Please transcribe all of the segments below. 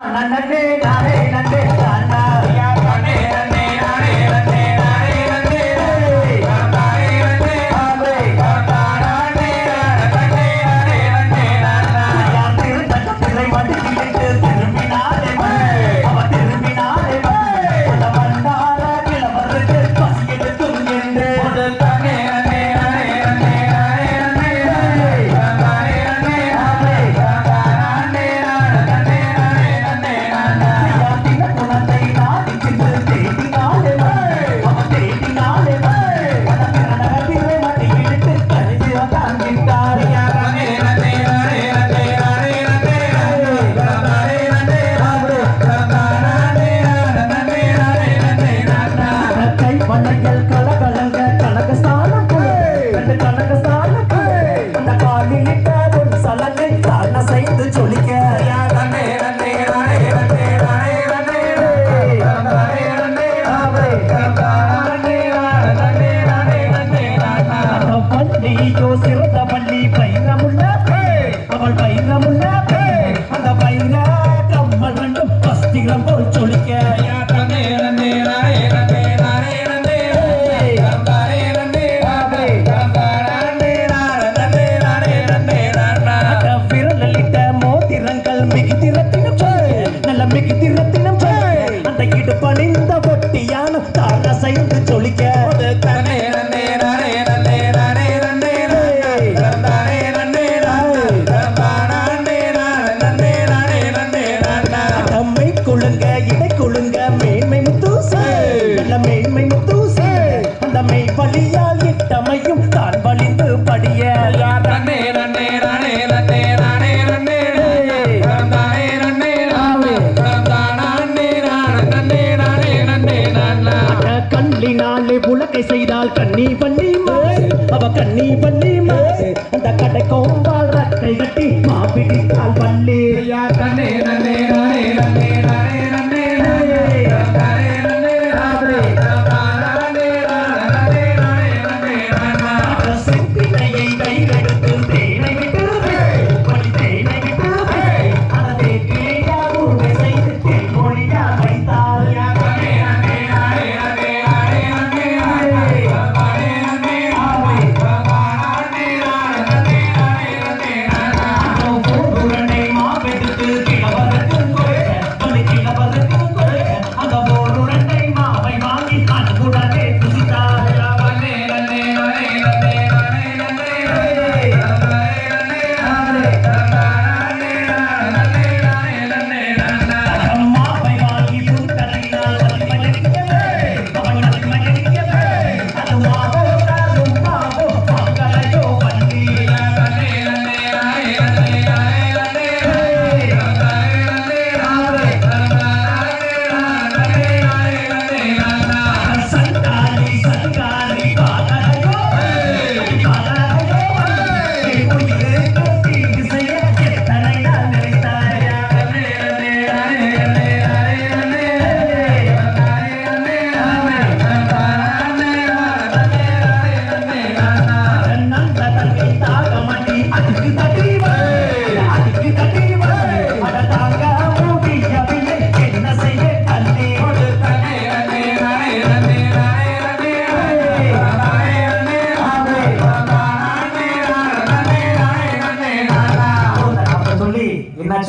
नन्हे नारे नन्हे नाना கண்ணினாலே புலக்கை செய்தால் கண்ணி பண்ணி அவ கண்ணி பண்ணி அந்த கடைக்கும் வாழ் ரக்கை கட்டி மாப்பிடித்தால் பள்ளி தன்னே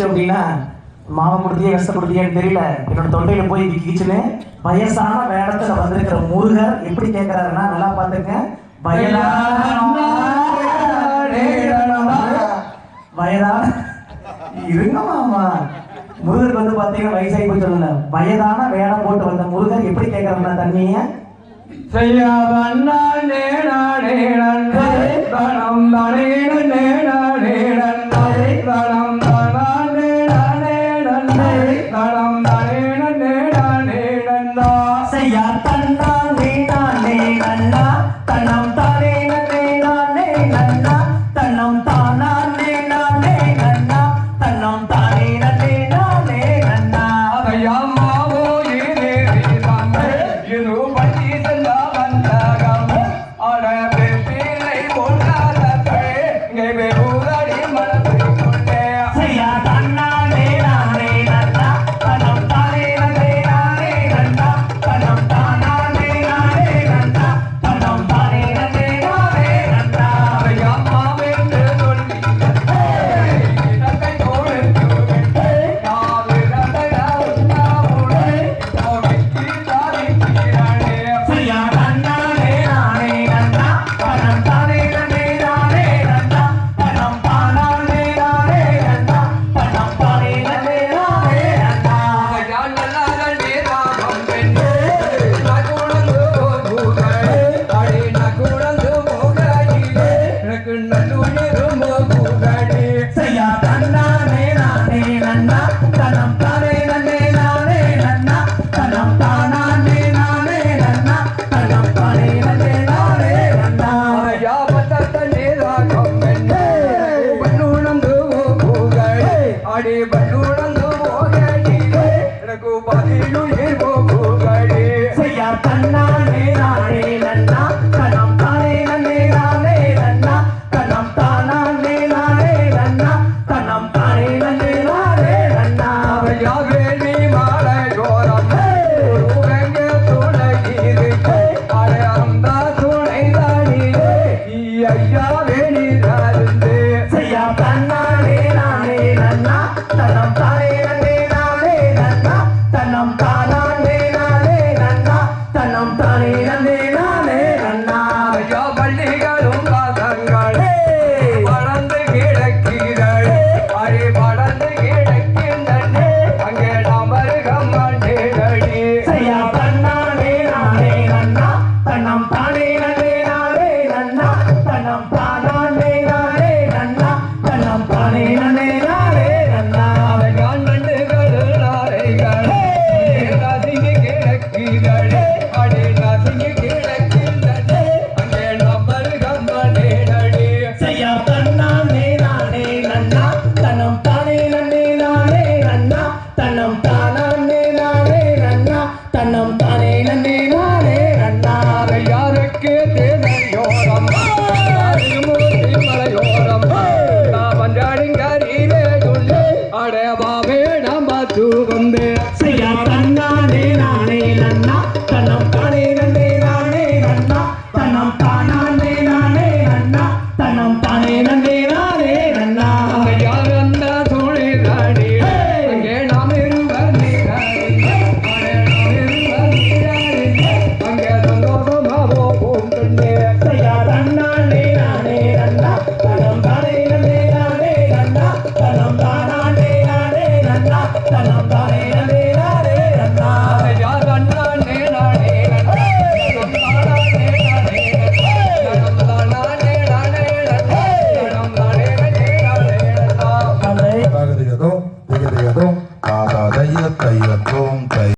ஆயிடுச்சு அப்படின்னா மாவை கொடுத்தியே கஷ்டப்படுத்தியான்னு தெரியல. என்னோட தொண்டையில போய் கிச்சுன்னு வயசான வேடத்துல வந்திருக்கிற முருகர் எப்படி கேட்கிறாருன்னா நல்லா பாத்துங்க வயதான இருங்கம்மா முருகர் வந்து பாத்தீங்கன்னா வயசாகி வயதான வேடம் போட்டு வந்த முருகர் எப்படி கேட்கிறாருன்னா தண்ணிய செய்யா তার নাম ஐயா தன்னானே நானே நன்னா? தனம் தானே நன்னே நானே நன்னா? தனம் தானானே நானே நன்னா? தனம் தானே நன்னே அடி பண்ணு தனம் தானே தன்னம் தானா நானே ரன்னா தன்னம் தானே நன்னே நானே ரன்னா யாருக்கு தேவையோரம்? மலையோரம். பஞ்சாடிங்காரி வேண்டு அடவாவே நம்ம தூ வந்து செய்யா தன்னானே நானே நன்னா தன்னம் தானே நன்னே